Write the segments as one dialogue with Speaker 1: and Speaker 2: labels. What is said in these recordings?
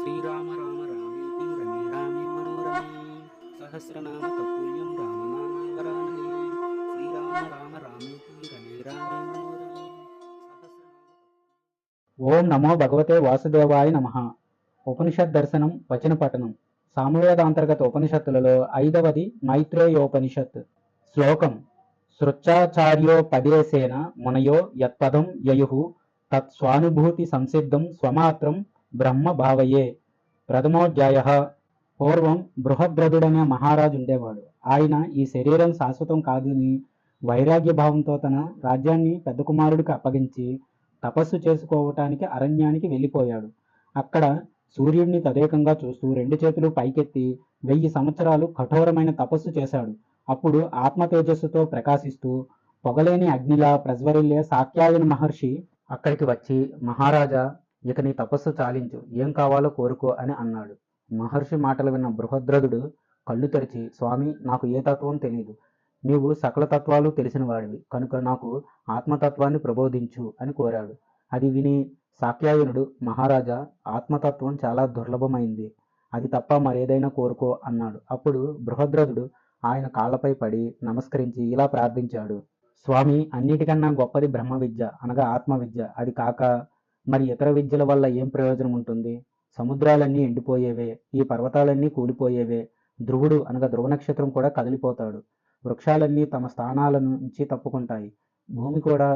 Speaker 1: శ్రీరామ రామ రామేతి రమే రామే మనోరమే సహస్రనామ తత్తుల్యం రామనామావరాననే శ్రీరామ రామ రామేతి రమే రామే మనోరమే
Speaker 2: ఓం నమో భగవతే వాసుదేవాయ నమ. ఉపనిషత్ దర్శనం వచన పఠనం. సామవేదాంతర్గత ఉపనిషత్తులలో ఐదవది మైత్రేయోపనిషత్. శ్లోకం సృచ్చాచార్యోపదేశేన మునయో యత్పదం యయు తత్స్వానుభూతి సంసిద్ధం స్వమాత్రం బ్రహ్మ భావయే ప్రథమోధ్యాయ పూర్వం బృహద్రథుడనే మహారాజు ఉండేవాడు. ఆయన ఈ శరీరం శాశ్వతం కాదని వైరాగ్య భావంతో తన రాజ్యాన్ని పెద్ద కుమారుడికి అప్పగించి తపస్సు చేసుకోవటానికి అరణ్యానికి వెళ్ళిపోయాడు. అక్కడ సూర్యుడిని తదేకంగా చూస్తూ రెండు చేతులు పైకెత్తి వెయ్యి సంవత్సరాలు కఠోరమైన తపస్సు చేశాడు. అప్పుడు ఆత్మ తేజస్సుతో ప్రకాశిస్తూ పొగలేని అగ్నిలా ప్రజ్వరిల్లే సాక్యాయన మహర్షి అక్కడికి వచ్చి మహారాజా ఇక నీ తపస్సు చాలించు. ఏం కావాలో కోరుకో అని అన్నాడు. మహర్షి మాటలు విన్న బృహద్రథుడు కళ్ళు తెరిచి స్వామి నాకు ఏ తత్వం తెలియదు నీవు సకల తత్వాలు తెలిసిన వాడివి కనుక నాకు ఆత్మతత్వాన్ని ప్రబోధించు అని కోరాడు. అది విని సాక్యాయనుడు మహారాజా ఆత్మతత్వం చాలా దుర్లభమైంది. అది తప్ప మరేదైనా కోరుకో అన్నాడు. అప్పుడు బృహద్రథుడు ఆయన కాళ్ళపై పడి నమస్కరించి ఇలా ప్రార్థించాడు. స్వామి అన్నిటికన్నా గొప్పది బ్రహ్మ విద్య అనగా ఆత్మ విద్య అది కాక మరి ఇతర విద్యల వల్ల ఏం ప్రయోజనం ఉంటుంది? సముద్రాలన్నీ ఎండిపోయేవే ఈ పర్వతాలన్నీ కూలిపోయేవే. ధ్రువుడు అనగా ధ్రువ నక్షత్రం కూడా కదిలిపోతాడు. వృక్షాలన్నీ తమ స్థానాల నుంచి తప్పుకుంటాయి. భూమి కూడా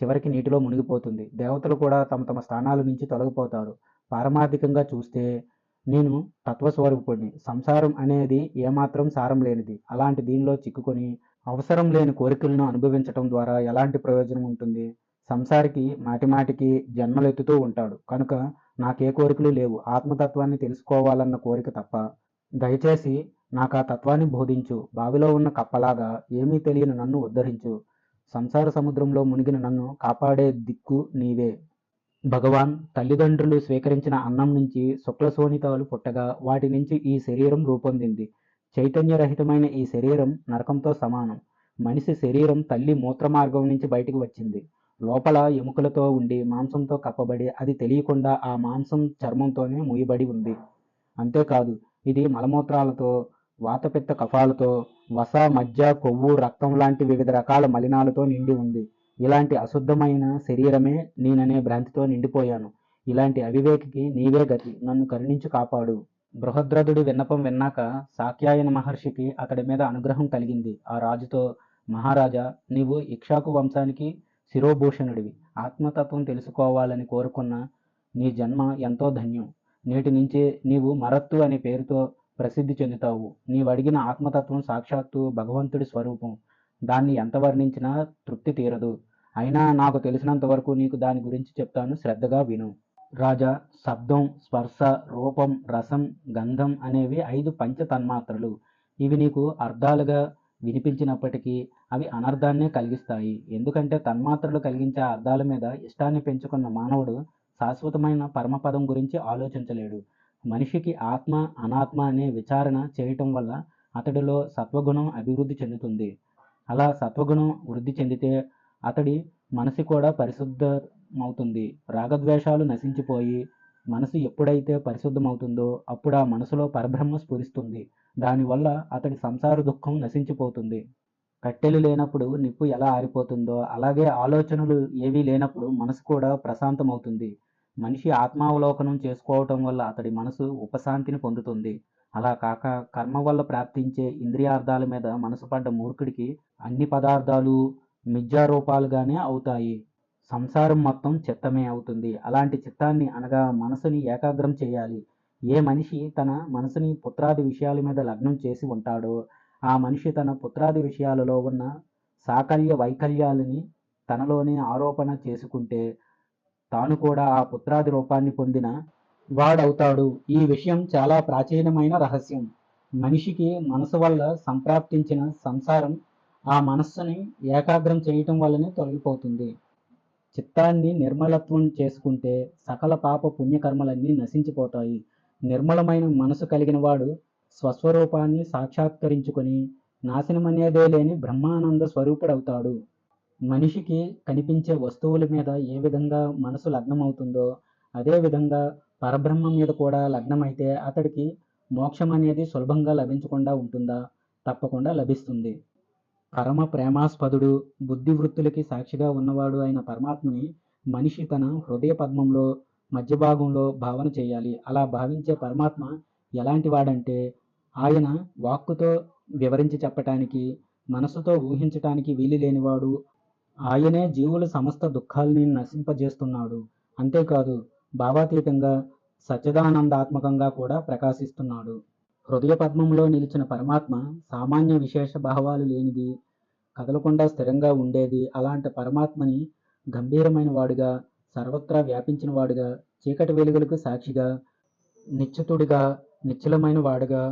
Speaker 2: చివరికి నీటిలో మునిగిపోతుంది. దేవతలు కూడా తమ తమ స్థానాల నుంచి తొలగిపోతారు. పారమార్థికంగా చూస్తే నేను తత్వస్వరూపుణ్ణి. సంసారం అనేది ఏమాత్రం సారం లేనిది. అలాంటి దీనిలో చిక్కుకొని అవసరం లేని కోరికలను అనుభవించటం ద్వారా ఎలాంటి ప్రయోజనం ఉంటుంది? సంసారికి మాటిమాటికి జన్మలెత్తుతూ ఉంటాడు. కనుక నాకే కోరికలు లేవు. ఆత్మతత్వాన్ని తెలుసుకోవాలన్న కోరిక తప్ప. దయచేసి నాకు ఆ తత్వాన్ని బోధించు. బావిలో ఉన్న కప్పలాగా ఏమీ తెలియని నన్ను ఉద్ధరించు. సంసార సముద్రంలో మునిగిన నన్ను కాపాడే దిక్కు నీవే. భగవాన్ తల్లిదండ్రులు స్వీకరించిన అన్నం నుంచి శుక్లశోణితాలు పుట్టగా వాటి నుంచి ఈ శరీరం రూపొందింది. చైతన్యరహితమైన ఈ శరీరం నరకంతో సమానం. మనిషి శరీరం తల్లి మూత్ర మార్గం నుంచి బయటికి వచ్చింది. లోపల ఎముకలతో ఉండి మాంసంతో కప్పబడి అది తెలియకుండా ఆ మాంసం చర్మంతోనే ముయబడి ఉంది. అంతేకాదు ఇది మలమూత్రాలతో వాతపిత్త కఫాలతో వస మజ్జ కొవ్వు రక్తం లాంటి వివిధ రకాల మలినాలతో నిండి ఉంది. ఇలాంటి అశుద్ధమైన శరీరమే నేననే భ్రాంతితో నిండిపోయాను. ఇలాంటి అవివేకికి నీవే గతి నన్ను కరుణించి కాపాడు. బృహద్రథుడి విన్నపం విన్నాక సాక్యాయన మహర్షికి అతడి మీద అనుగ్రహం కలిగింది. ఆ రాజుతో మహారాజా నీవు ఇక్షాకు వంశానికి శిరోభూషణుడివి. ఆత్మతత్వం తెలుసుకోవాలని కోరుకున్న నీ జన్మ ఎంతో ధన్యం. నేటి నుంచే నీవు మరత్తు అనే పేరుతో ప్రసిద్ధి చెందుతావు. నీవు అడిగిన ఆత్మతత్వం సాక్షాత్తు భగవంతుడి స్వరూపం. దాన్ని ఎంత వర్ణించినా తృప్తి తీరదు. అయినా నాకు తెలిసినంత వరకు నీకు దాని గురించి చెప్తాను. శ్రద్ధగా విను. రాజా శబ్దం స్పర్శ రూపం రసం గంధం అనేవి ఐదు పంచ తన్మాత్రలు. ఇవి నీకు అర్థాలుగా వినిపించినప్పటికీ అవి అనర్థాన్నే కలిగిస్తాయి. ఎందుకంటే తన్మాత్రలు కలిగించే అర్థాల మీద ఇష్టాన్ని పెంచుకున్న మానవుడు శాశ్వతమైన పరమపదం గురించి ఆలోచించలేడు. మనిషికి ఆత్మ అనాత్మ అనే విచారణ చేయటం వల్ల అతడిలో సత్వగుణం అభివృద్ధి చెందుతుంది. అలా సత్వగుణం వృద్ధి చెందితే అతడి మనసు కూడా పరిశుద్ధమవుతుంది. రాగద్వేషాలు నశించిపోయి మనసు ఎప్పుడైతే పరిశుద్ధమవుతుందో అప్పుడు ఆ మనసులో పరబ్రహ్మ స్ఫురిస్తుంది. దానివల్ల అతడి సంసార దుఃఖం నశించిపోతుంది. కట్టెలు లేనప్పుడు నిప్పు ఎలా ఆరిపోతుందో అలాగే ఆలోచనలు ఏవీ లేనప్పుడు మనసు కూడా ప్రశాంతమవుతుంది. మనిషి ఆత్మావలోకనం చేసుకోవటం వల్ల అతడి మనసు ఉపశాంతిని పొందుతుంది. అలా కాక కర్మ వల్ల ప్రాప్తించే ఇంద్రియార్థాల మీద మనసు పడ్డ మూర్ఖుడికి అన్ని పదార్థాలు మిథ్యారూపాలుగానే అవుతాయి. సంసారం మొత్తం చిత్తమే అవుతుంది. అలాంటి చిత్తాన్ని అనగా మనసుని ఏకాగ్రం చేయాలి. ఏ మనిషి తన మనసుని పుత్రాది విషయాల మీద లగ్నం చేసి ఉంటాడో ఆ మనిషి తన పుత్రాది విషయాలలో ఉన్న సాకల్య వైకల్యాలని తనలోనే ఆరోపణ చేసుకుంటే తాను కూడా ఆ పుత్రాది రూపాన్ని పొందిన వాడవుతాడు. ఈ విషయం చాలా ప్రాచీనమైన రహస్యం. మనిషికి మనసు వల్ల సంప్రాప్తించిన సంసారం ఆ మనస్సుని ఏకాగ్రం చేయటం వల్లనే తొలగిపోతుంది. చిత్తాన్ని నిర్మలత్వం చేసుకుంటే సకల పాప పుణ్యకర్మలన్నీ నశించిపోతాయి. నిర్మలమైన మనసు కలిగిన వాడు స్వస్వరూపాన్ని సాక్షాత్కరించుకొని నాశనమనేదే లేని బ్రహ్మానంద స్వరూపుడవుతాడు. మనిషికి కనిపించే వస్తువుల మీద ఏ విధంగా మనసు లగ్నమవుతుందో అదేవిధంగా పరబ్రహ్మం మీద కూడా లగ్నమైతే అతడికి మోక్షం అనేది సులభంగా లభించకుండా ఉంటుందా? తప్పకుండా లభిస్తుంది. పరమ ప్రేమాస్పదుడు బుద్ధి వృత్తులకి సాక్షిగా ఉన్నవాడు అయిన పరమాత్మని మనిషి తన హృదయ పద్మంలో మధ్య భాగంలో భావన చేయాలి. అలా భావించే పరమాత్మ ఎలాంటి వాడంటే ఆయన వాక్కుతో వివరించి చెప్పటానికి మనసుతో ఊహించటానికి వీలు లేనివాడు ఆయనే జీవుల సమస్త దుఃఖాల్ని నశింపజేస్తున్నాడు. అంతేకాదు భావాతీతంగా సచ్చిదానందాత్మకంగా కూడా ప్రకాశిస్తున్నాడు. హృదయ పద్మంలో నిలిచిన పరమాత్మ సామాన్య విశేష భావాలు లేనిది కదలకుండా స్థిరంగా ఉండేది అలాంటి పరమాత్మని గంభీరమైన వాడుగా సర్వత్రా వ్యాపించిన వాడుగా చీకటి వెలుగులకు సాక్షిగా నిశ్చితుడిగా నిశ్చలమైన వాడుగా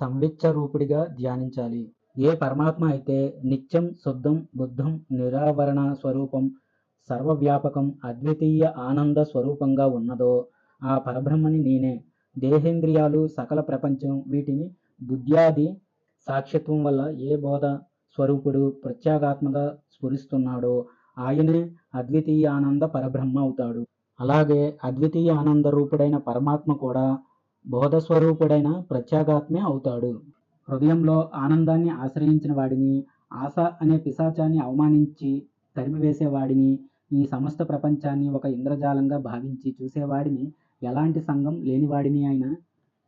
Speaker 2: సంవిచ్చ రూపుడిగా ధ్యానించాలి. ఏ పరమాత్మ అయితే నిత్యం శుద్ధం బుద్ధం నిరావరణ స్వరూపం సర్వవ్యాపకం అద్వితీయ ఆనంద స్వరూపంగా ఉన్నదో ఆ పరబ్రహ్మని నేనే. దేహేంద్రియాలు సకల ప్రపంచం వీటిని బుద్ధ్యాది సాక్ష్యత్వం వల్ల ఏ బోధ స్వరూపుడు ప్రత్యేగాత్మగా స్ఫురిస్తున్నాడో ఆయనే అద్వితీయ ఆనంద పరబ్రహ్మ అవుతాడు. అలాగే అద్వితీయ ఆనంద రూపుడైన పరమాత్మ కూడా బోధ స్వరూపుడైన ప్రత్యేగాత్మే అవుతాడు. హృదయంలో ఆనందాన్ని ఆశ్రయించిన వాడిని ఆశ అనే పిశాచాన్ని అవమానించి తరిమివేసేవాడిని ఈ సమస్త ప్రపంచాన్ని ఒక ఇంద్రజాలంగా భావించి చూసేవాడిని ఎలాంటి సంఘం లేనివాడిని అయినా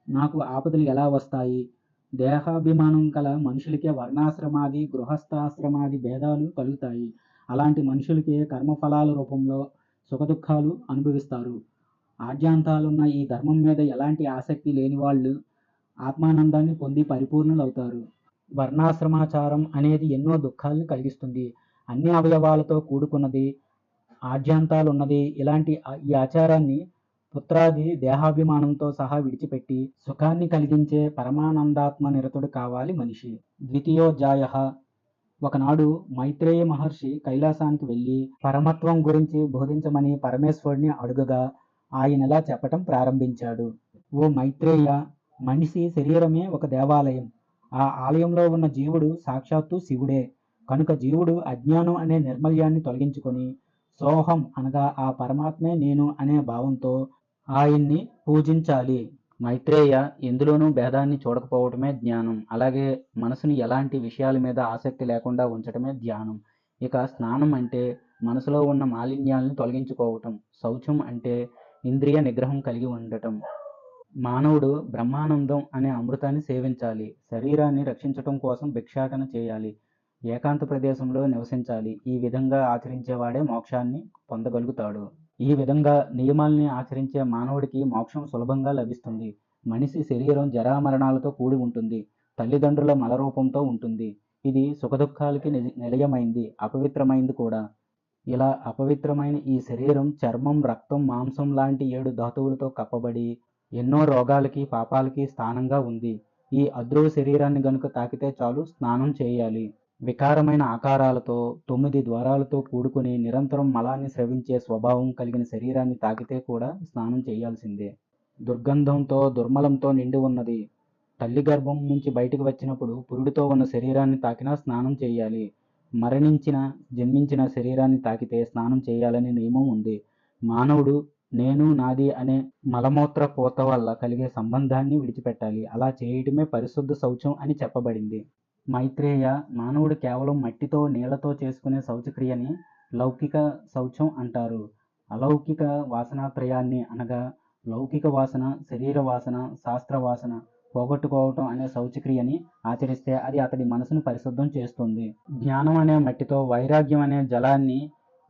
Speaker 2: నాకు ఆపదలు ఎలా వస్తాయి? దేహాభిమానం కల మనుషులకే వర్ణాశ్రమాది గృహస్థాశ్రమాది భేదాలు కలుగుతాయి. అలాంటి మనుషులకే కర్మఫలాల రూపంలో సుఖదుఖాలు అనుభవిస్తారు. ఆద్యాంతాలున్న ఈ ధర్మం మీద ఎలాంటి ఆసక్తి లేని వాళ్ళు ఆత్మానందాన్ని పొంది పరిపూర్ణులవుతారు. వర్ణాశ్రమాచారం అనేది ఎన్నో దుఃఖాలను కలిగిస్తుంది. అన్ని అవయవాలతో కూడుకున్నది ఆద్యాంతాలున్నది ఇలాంటి ఈ ఆచారాన్ని పుత్రాది దేహాభిమానంతో సహా విడిచిపెట్టి సుఖాన్ని కలిగించే పరమానందాత్మ నిరతుడు కావాలి మనిషి. ద్వితీయోధ్యాయ ఒకనాడు మైత్రేయ మహర్షి కైలాసానికి వెళ్ళి పరమత్వం గురించి బోధించమని పరమేశ్వరుని అడుగగా ఆయన ఇలా చెప్పటం ప్రారంభించాడు. ఓ మైత్రేయ మనిషి శరీరమే ఒక దేవాలయం. ఆ ఆలయంలో ఉన్న జీవుడు సాక్షాత్తు శివుడే. కనుక జీవుడు అజ్ఞానం అనే నిర్మల్యాన్ని తొలగించుకొని సోహం అనగా ఆ పరమాత్మే నేను అనే భావంతో ఆయన్ని పూజించాలి. మైత్రేయ ఎందులోనూ భేదాన్ని చూడకపోవటమే జ్ఞానం. అలాగే మనసుని ఎలాంటి విషయాల మీద ఆసక్తి లేకుండా ఉంచటమే ధ్యానం. ఇక స్నానం అంటే మనసులో ఉన్న మాలిన్యాలను తొలగించుకోవటం. శౌచం అంటే ఇంద్రియ నిగ్రహం కలిగి ఉండటం. మానవుడు బ్రహ్మానందం అనే అమృతాన్ని సేవించాలి. శరీరాన్ని రక్షించటం కోసం భిక్షాటన చేయాలి. ఏకాంత ప్రదేశంలో నివసించాలి. ఈ విధంగా ఆచరించేవాడే మోక్షాన్ని పొందగలుగుతాడు. ఈ విధంగా నియమాల్ని ఆచరించే మానవుడికి మోక్షం సులభంగా లభిస్తుంది. మనిషి శరీరం జరామరణాలతో కూడి ఉంటుంది. తల్లిదండ్రుల మలరూపంతో ఉంటుంది. ఇది సుఖదుఖాలకి నిలయమైంది అపవిత్రమైంది కూడా. ఇలా అపవిత్రమైన ఈ శరీరం చర్మం రక్తం మాంసం లాంటి ఏడు ధాతువులతో కప్పబడి ఎన్నో రోగాలకి పాపాలకి స్థానంగా ఉంది. ఈ అద్రువ శరీరాన్ని గనుక తాకితే చాలు స్నానం చేయాలి. వికారమైన ఆకారాలతో తొమ్మిది ద్వారాలతో కూడుకుని నిరంతరం మలాన్ని స్రవించే స్వభావం కలిగిన శరీరాన్ని తాకితే కూడా స్నానం చేయాల్సిందే. దుర్గంధంతో దుర్మలంతో నిండి ఉన్నది. తల్లి గర్భం నుంచి బయటకు వచ్చినప్పుడు పురుడితో ఉన్న శరీరాన్ని తాకినా స్నానం చేయాలి. మరణించిన జన్మించిన శరీరాన్ని తాకితే స్నానం చేయాలనే నియమం ఉంది. మానవుడు నేను నాది అనే మలమూత్ర పోత వల్ల కలిగే సంబంధాన్ని విడిచిపెట్టాలి. అలా చేయటమే పరిశుద్ధ శౌచం అని చెప్పబడింది. మైత్రేయ మానవుడు కేవలం మట్టితో నీళ్ళతో చేసుకునే శౌచక్రియని లౌకిక శౌచం అంటారు. అలౌకిక వాసనాత్రయాన్ని అనగా లౌకిక వాసన శరీర వాసన శాస్త్ర వాసన పోగొట్టుకోవటం అనే శౌచక్రియని ఆచరిస్తే అది అతడి మనసును పరిశుద్ధం చేస్తుంది. జ్ఞానం అనే మట్టితో వైరాగ్యం అనే జలాన్ని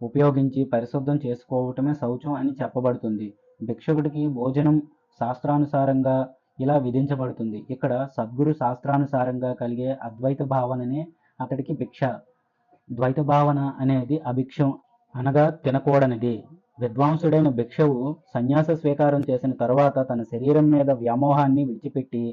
Speaker 2: ఉపయోగించి పరిశుద్ధం చేసుకోవటమే శౌచం అని చెప్పబడుతుంది. భిక్షకుడికి భోజనం శాస్త్రానుసారంగా ఇలా విధించబడుతుంది. ఇక్కడ సద్గురు శాస్త్రానుసారంగా కలిగే అద్వైత భావననే అతడికి భిక్ష. ద్వైత భావన అనేది అభిక్షం అనగా తినకూడనిది. విద్వాంసుడైన భిక్షవు సన్యాస స్వీకారం చేసిన తరువాత తన శరీరం మీద వ్యామోహాన్ని విడిచిపెట్టి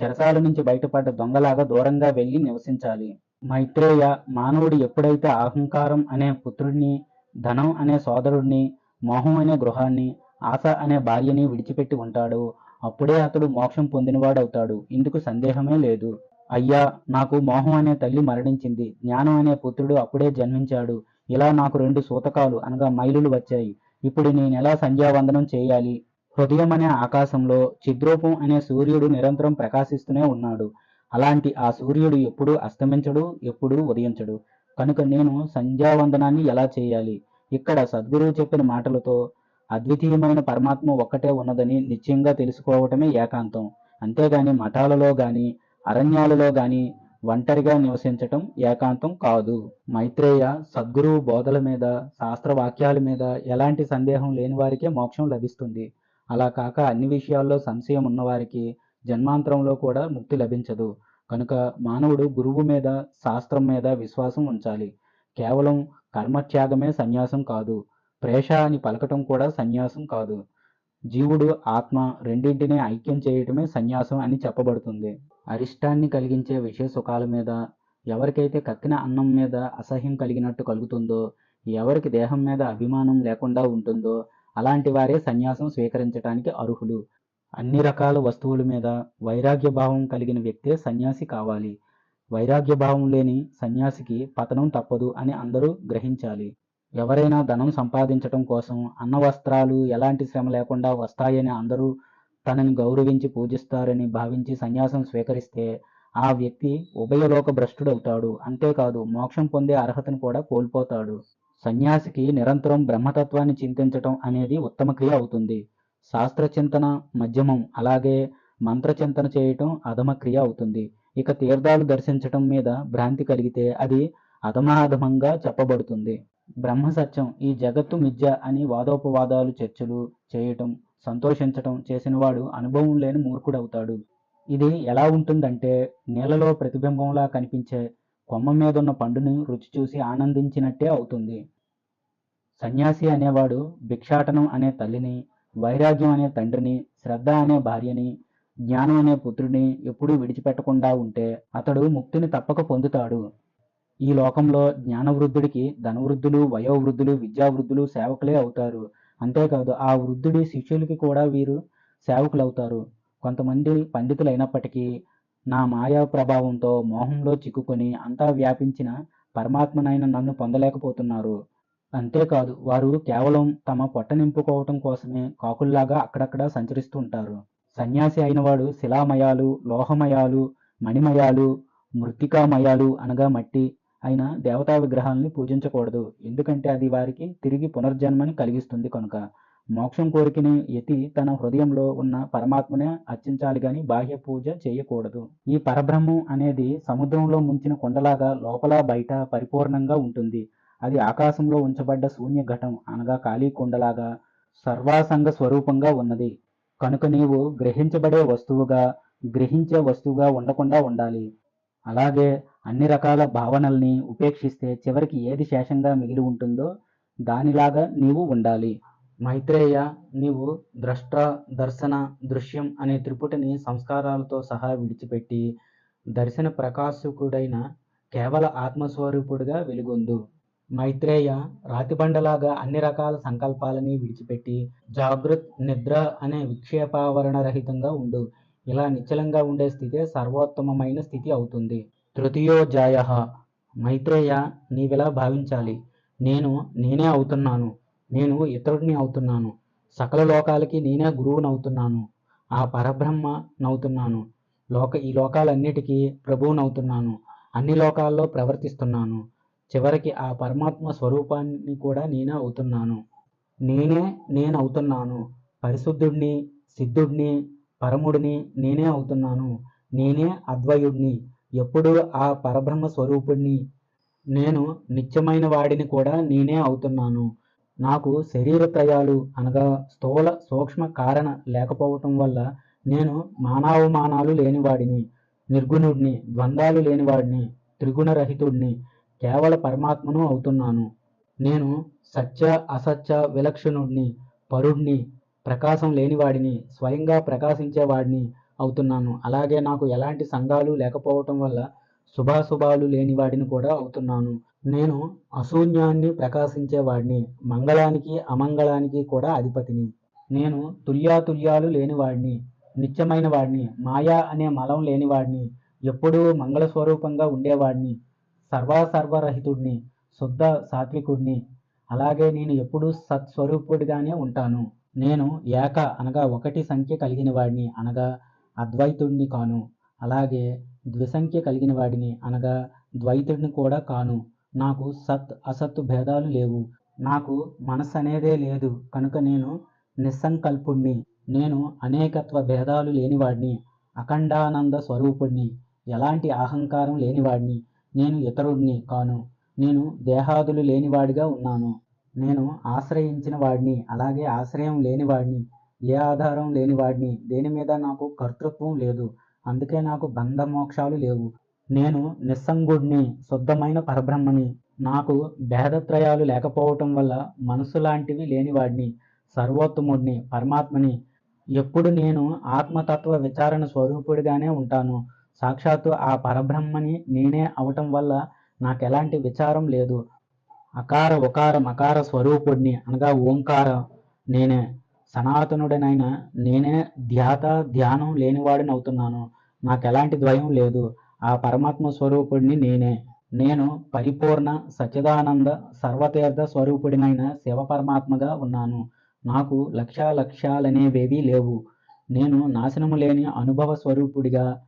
Speaker 2: చెరసాల నుంచి బయటపడ్డ దొంగలాగా దూరంగా వెళ్ళి నివసించాలి. మైత్రేయ మానవుడు ఎప్పుడైతే అహంకారం అనే పుత్రుడిని ధనం అనే సోదరుడిని మోహం అనే గృహాన్ని ఆశ అనే భార్యని విడిచిపెట్టి ఉంటాడు అప్పుడే అతడు మోక్షం పొందినవాడవుతాడు. ఇందుకు సందేహమే లేదు. అయ్యా నాకు మోహం అనే తల్లి మరణించింది. జ్ఞానం అనే పుత్రుడు అప్పుడే జన్మించాడు. ఇలా నాకు రెండు సూతకాలు అనగా మైలులు వచ్చాయి. ఇప్పుడు నేను ఎలా సంధ్యావందనం చేయాలి? హృదయం అనే ఆకాశంలో చిద్రూపం అనే సూర్యుడు నిరంతరం ప్రకాశిస్తూనే ఉన్నాడు. అలాంటి ఆ సూర్యుడు ఎప్పుడూ అస్తమించడు ఎప్పుడూ ఉదయించడు. కనుక నేను సంధ్యావందనాన్ని ఎలా చేయాలి? ఇక్కడ సద్గురువు చెప్పిన మాటలతో అద్వితీయమైన పరమాత్మ ఒక్కటే ఉన్నదని నిశ్చయంగా తెలుసుకోవటమే ఏకాంతం. అంతేగాని మఠాలలో గాని అరణ్యాలలో గాని ఒంటరిగా నివసించటం ఏకాంతం కాదు. మైత్రేయ సద్గురువు బోధల మీద శాస్త్ర వాక్యాల మీద ఎలాంటి సందేహం లేని వారికే మోక్షం లభిస్తుంది. అలా కాక అన్ని విషయాల్లో సంశయం ఉన్నవారికి జన్మాంతరంలో కూడా ముక్తి లభించదు. కనుక మానవుడు గురువు మీద శాస్త్రం మీద విశ్వాసం ఉంచాలి. కేవలం కర్మత్యాగమే సన్యాసం కాదు. ప్రేష అని పలకటం కూడా సన్యాసం కాదు. జీవుడు ఆత్మ రెండింటినీ ఐక్యం చేయటమే సన్యాసం అని చెప్పబడుతుంది. అరిష్టాన్ని కలిగించే విషయ సుఖాల మీద ఎవరికైతే కక్కిన అన్నం మీద అసహ్యం కలిగినట్టు కలుగుతుందో ఎవరికి దేహం మీద అభిమానం లేకుండా ఉంటుందో అలాంటి వారే సన్యాసం స్వీకరించడానికి అర్హులు. అన్ని రకాల వస్తువుల మీద వైరాగ్య భావం కలిగిన వ్యక్తే సన్యాసి కావాలి. వైరాగ్య భావం లేని సన్యాసికి పతనం తప్పదు అని అందరూ గ్రహించాలి. ఎవరైనా ధనం సంపాదించటం కోసం అన్న వస్త్రాలు ఎలాంటి శ్రమ లేకుండా వస్తాయని అందరూ తనని గౌరవించి పూజిస్తారని భావించి సన్యాసం స్వీకరిస్తే ఆ వ్యక్తి ఉభయలోక భ్రష్టుడవుతాడు. అంతేకాదు మోక్షం పొందే అర్హతను కూడా కోల్పోతాడు. సన్యాసికి నిరంతరం బ్రహ్మతత్వాన్ని చింతించటం అనేది ఉత్తమ క్రియ అవుతుంది. శాస్త్ర చింతన మధ్యమం అలాగే మంత్ర చింతన చేయటం అధమ క్రియ అవుతుంది. ఇక తీర్థాలు దర్శించటం మీద భ్రాంతి కలిగితే అది అధమాధమంగా చెప్పబడుతుంది. బ్రహ్మ సత్యం ఈ జగత్తు మిథ్య అని వాదోపవాదాలు చర్చలు చేయటం సంతోషించటం చేసినవాడు అనుభవం లేని మూర్ఖుడవుతాడు. ఇది ఎలా ఉంటుందంటే నీళ్ళలో ప్రతిబింబంలా కనిపించే కొమ్మ మీద ఉన్న పండుని రుచి చూసి ఆనందించినట్టే అవుతుంది. సన్యాసి అనేవాడు భిక్షాటనం అనే తల్లిని వైరాగ్యం అనే తండ్రిని శ్రద్ధ అనే భార్యని జ్ఞానం అనే పుత్రుడిని ఎప్పుడూ విడిచిపెట్టకుండా ఉంటే అతడు ముక్తిని తప్పక పొందుతాడు. ఈ లోకంలో జ్ఞానవృద్ధుడికి ధనవృద్ధులు వయోవృద్ధులు విద్యావృద్ధులు సేవకులే అవుతారు. అంతేకాదు ఆ వృద్ధుడి శిష్యులకి కూడా వీరు సేవకులు అవుతారు కొంతమంది పండితులైనప్పటికీ నా మాయా ప్రభావంతో మోహంలో చిక్కుకొని అంతా వ్యాపించిన పరమాత్మనైన నన్ను పొందలేకపోతున్నారు. అంతేకాదు వారు కేవలం తమ పొట్ట నింపుకోవటం కోసమే కాకుల్లాగా అక్కడక్కడ సంచరిస్తూ ఉంటారు. సన్యాసి అయినవాడు శిలామయాలు లోహమయాలు మణిమయాలు మృత్తికామయాలు అనగా మట్టి అయిన దేవతా విగ్రహాలని పూజించకూడదు. ఎందుకంటే అది వారికి తిరిగి పునర్జన్మని కలిగిస్తుంది కనుక. మోక్షం కోరికని యతి తన హృదయంలో ఉన్న పరమాత్మనే అర్చించాలి గాని బాహ్య పూజ చేయకూడదు. ఈ పరబ్రహ్మం అనేది సముద్రంలో ముంచిన కొండలాగా లోపల బయట పరిపూర్ణంగా ఉంటుంది. అది ఆకాశంలో ఉంచబడ్డ శూన్య ఘటం అనగా ఖాళీ కొండలాగా సర్వాసంగ స్వరూపంగా ఉన్నది. కనుక నీవు గ్రహించబడే వస్తువుగా గ్రహించే వస్తువుగా ఉండకుండా ఉండాలి. అలాగే అన్ని రకాల భావనల్ని ఉపేక్షిస్తే చివరికి ఏది శేషంగా మిగిలి ఉంటుందో దానిలాగా నీవు ఉండాలి. మైత్రేయ నీవు ద్రష్ట దర్శన దృశ్యం అనే త్రిపుటిని సంస్కారాలతో సహా విడిచిపెట్టి దర్శన ప్రకాశకుడైన కేవల ఆత్మస్వరూపుడుగా వెలుగొందు. మైత్రేయ రాతిబండలాగా అన్ని రకాల సంకల్పాలని విడిచిపెట్టి జాగృత్ నిద్ర అనే విక్షేపావరణ రహితంగా ఉండు. ఇలా నిశ్చలంగా ఉండే స్థితే సర్వోత్తమమైన స్థితి అవుతుంది. తృతీయోజాయ మైత్రేయ నీవిలా భావించాలి? నేను నేనే అవుతున్నాను. నేను ఇతరుడిని అవుతున్నాను. సకల లోకాలకి నేనే గురువునవుతున్నాను. ఆ పరబ్రహ్మ నవుతున్నాను. లోక ఈ లోకాలన్నిటికీ ప్రభువునవుతున్నాను. అన్ని లోకాల్లో ప్రవర్తిస్తున్నాను. చివరికి ఆ పరమాత్మ స్వరూపాన్ని కూడా నేనే అవుతున్నాను. నేనే నేను అవుతున్నాను పరిశుద్ధుడిని సిద్ధుడిని పరముడిని నేనే అవుతున్నాను. నేనే అద్వయుడిని. ఎప్పుడు ఆ పరబ్రహ్మ స్వరూపుణ్ణి. నేను నిత్యమైన వాడిని కూడా నేనే అవుతున్నాను. నాకు శరీర త్రయాలు అనగా స్థూల సూక్ష్మ కారణ లేకపోవటం వల్ల నేను మానవమానాలు లేనివాడిని నిర్గుణుడిని ద్వంద్వాలు లేనివాడిని త్రిగుణరహితుడిని కేవల పరమాత్మను అవుతున్నాను. నేను సత్య అసత్య విలక్షణుడిని పరుడిని ప్రకాశం లేనివాడిని స్వయంగా ప్రకాశించేవాడిని అవుతున్నాను. అలాగే నాకు ఎలాంటి సంఘాలు లేకపోవటం వల్ల శుభాశుభాలు లేనివాడిని కూడా అవుతున్నాను. నేను అశూన్యాన్ని ప్రకాశించేవాడిని మంగళానికి అమంగళానికి కూడా అధిపతిని. నేను తుల్యాతుల్యాలు లేనివాడిని నిత్యమైన వాడిని మాయా అనే మలం లేనివాడిని ఎప్పుడూ మంగళ స్వరూపంగా ఉండేవాడిని సర్వాసర్వరహితుడిని శుద్ధ సాత్వికుడిని. అలాగే నేను ఎప్పుడూ సత్స్వరూపుడిగానే ఉంటాను. నేను ఏక అనగా ఒకటి సంఖ్య కలిగిన వాడిని అనగా అద్వైతుడిని కాను. అలాగే ద్విసంఖ్య కలిగిన వాడిని అనగా ద్వైతుడిని కూడా కాను. నాకు సత్ అసత్తు భేదాలు లేవు. నాకు మనస్సు అనేదే లేదు. కనుక నేను నిస్సంకల్పుణ్ణి. నేను అనేకత్వ భేదాలు లేనివాడిని. అఖండానంద స్వరూపుణ్ణి. ఎలాంటి అహంకారం లేనివాడిని. నేను ఇతరుడిని కాను. నేను దేహాదులు లేనివాడిగా ఉన్నాను. నేను ఆశ్రయించిన వాడిని. అలాగే ఆశ్రయం లేనివాడిని. ఏ ఆధారం లేనివాడిని దేని మీద నాకు కర్తృత్వం లేదు. అందుకే నాకు బంధ మోక్షాలు లేవు. నేను నిస్సంగుడిని శుద్ధమైన పరబ్రహ్మని. నాకు భేదత్రయాలు లేకపోవటం వల్ల మనసు లాంటివి లేనివాడిని సర్వోత్తముడిని పరమాత్మని. ఎప్పుడు నేను ఆత్మతత్వ విచారణ స్వరూపుడిగానే ఉంటాను. సాక్షాత్తు ఆ పరబ్రహ్మని నేనే అవటం వల్ల నాకు ఎలాంటి విచారం లేదు. అకార ఉకార మకార స్వరూపుడిని అనగా ఓంకార నేనే. సనాతనుడనైన నేనే ధ్యాత ధ్యానం లేనివాడిని అవుతున్నాను. నాకు ఎలాంటి ద్వయం లేదు. ఆ పరమాత్మ స్వరూపుడిని నేనే. నేను పరిపూర్ణ సచిదానంద సర్వతీర్థ స్వరూపుడినైన శివ పరమాత్మగా ఉన్నాను. నాకు లక్ష లక్ష్యాలనేవేవీ లేవు. నేను నాశనము లేని అనుభవ స్వరూపుడిగా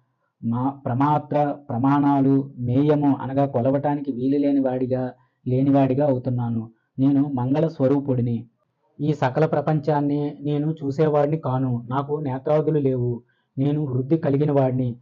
Speaker 2: మా ప్రమాత్ర ప్రమాణాలు మేయము అనగా కొలవటానికి వీలు లేనివాడిగా లేనివాడిగా అవుతున్నాను. నేను మంగళ స్వరూపుడిని. ఈ సకల ప్రపంచాన్ని నేను చూసేవాడిని కాను. నాకు నేత్రాదులు లేవు. నేను వృద్ధి కలిగిన వాడిని.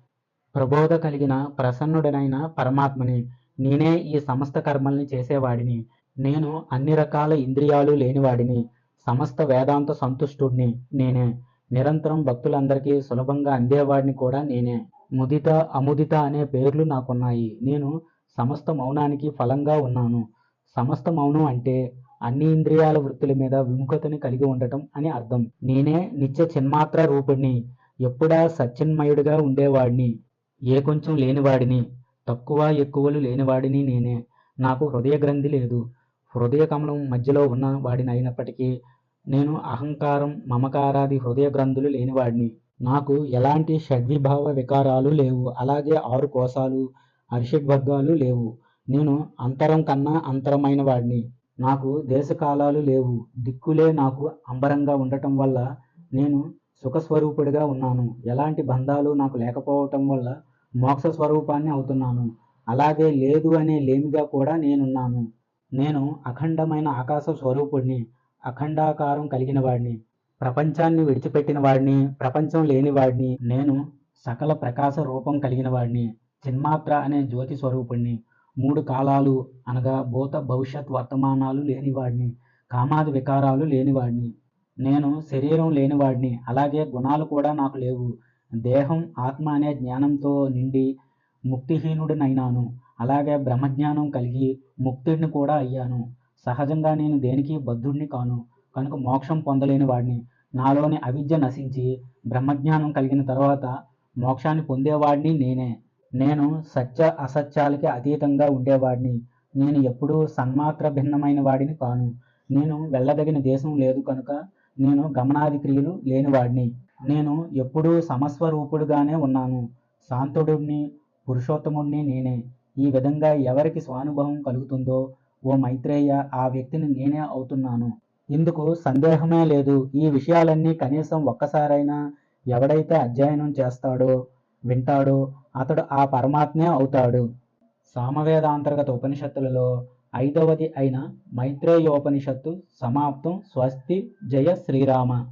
Speaker 2: ప్రబోధ కలిగిన ప్రసన్నుడనైన పరమాత్మని. నేనే ఈ సమస్త కర్మల్ని చేసేవాడిని. నేను అన్ని రకాల ఇంద్రియాలు లేనివాడిని. సమస్త వేదాంత సంతుష్టుడిని నేనే. నిరంతరం భక్తులందరికీ సులభంగా అందేవాడిని కూడా నేనే. ముదిత అముదిత అనే పేర్లు నాకున్నాయి. నేను సమస్త మౌనానికి ఫలంగా ఉన్నాను. సమస్త మౌనం అంటే అన్ని ఇంద్రియాల వృత్తుల మీద విముఖతని కలిగి ఉండటం అని అర్థం. నేనే నిత్య చిన్మాత్ర రూపుణ్ణి ఎప్పుడా సచ్చిన్మయుడిగా ఉండేవాడిని. ఏ కొంచెం లేనివాడిని. తక్కువ ఎక్కువలు లేనివాడిని నేనే. నాకు హృదయ గ్రంథి లేదు. హృదయ కమలం మధ్యలో ఉన్న వాడిని అయినప్పటికీ నేను అహంకారం మమకారాది హృదయ గ్రంథులు లేనివాడిని. నాకు ఎలాంటి షడ్విభావ వికారాలు లేవు. అలాగే ఆరు కోశాలు అరిషడ్వర్గాలు లేవు. నేను అంతరం కన్నా అంతరమైన వాడిని నాకు దేశకాలాలు లేవు. దిక్కులే నాకు అంబరంగా ఉండటం వల్ల నేను సుఖస్వరూపుడిగా ఉన్నాను. ఎలాంటి బంధాలు నాకు లేకపోవటం వల్ల మోక్ష స్వరూపాన్ని అవుతున్నాను. అలాగే లేదు అనే లేమిగా కూడా నేనున్నాను. నేను అఖండమైన ఆకాశ స్వరూపుడిని అఖండాకారం కలిగిన వాడిని ప్రపంచాన్ని విడిచిపెట్టిన వాడిని ప్రపంచం లేని వాడిని నేను సకల ప్రకాశ రూపం కలిగిన వాడిని చిన్మాత్ర అనే జ్యోతి స్వరూపుణ్ణి మూడు కాలాలు అనగా భూత భవిష్యత్ వర్తమానాలు లేనివాడిని కామాది వికారాలు లేనివాడిని. నేను శరీరం లేనివాడిని అలాగే గుణాలు కూడా నాకు లేవు. దేహం ఆత్మ అనే జ్ఞానంతో నిండి ముక్తిహీనుడినైనాను. అలాగే బ్రహ్మజ్ఞానం కలిగి ముక్తుడిని కూడా అయ్యాను. సహజంగా నేను దేనికి బద్ధుడిని కాను. కనుక మోక్షం పొందలేని వాడిని. నాలోని అవిద్య నశించి బ్రహ్మజ్ఞానం కలిగిన తర్వాత మోక్షాన్ని పొందేవాడిని నేనే. నేను సత్య అసత్యాలకి అతీతంగా ఉండేవాడిని. నేను ఎప్పుడూ సన్మాత్ర భిన్నమైన వాడిని కాను. నేను వెళ్ళదగిన దేశం లేదు కనుక నేను గమనాది క్రియలు లేనివాడిని. నేను ఎప్పుడూ సమస్వరూపుడుగానే ఉన్నాను. శాంతుడిని పురుషోత్తముడిని నేనే. ఈ విధంగా ఎవరికి స్వానుభవం కలుగుతుందో ఓ మైత్రేయ ఆ వ్యక్తిని నేనే అవుతున్నాను. ఇందుకు సందేహమే లేదు. ఈ విషయాలన్నీ కనీసం ఒక్కసారైనా ఎవడైతే అధ్యయనం చేస్తాడో వింటాడో. అతడు ఆ పరమాత్మే అవుతాడు. సామవేదాంతర్గత ఉపనిషత్తులలో ఐదవది అయిన మైత్రేయోపనిషత్తు సమాప్తం. స్వస్తి. జయ శ్రీరామ.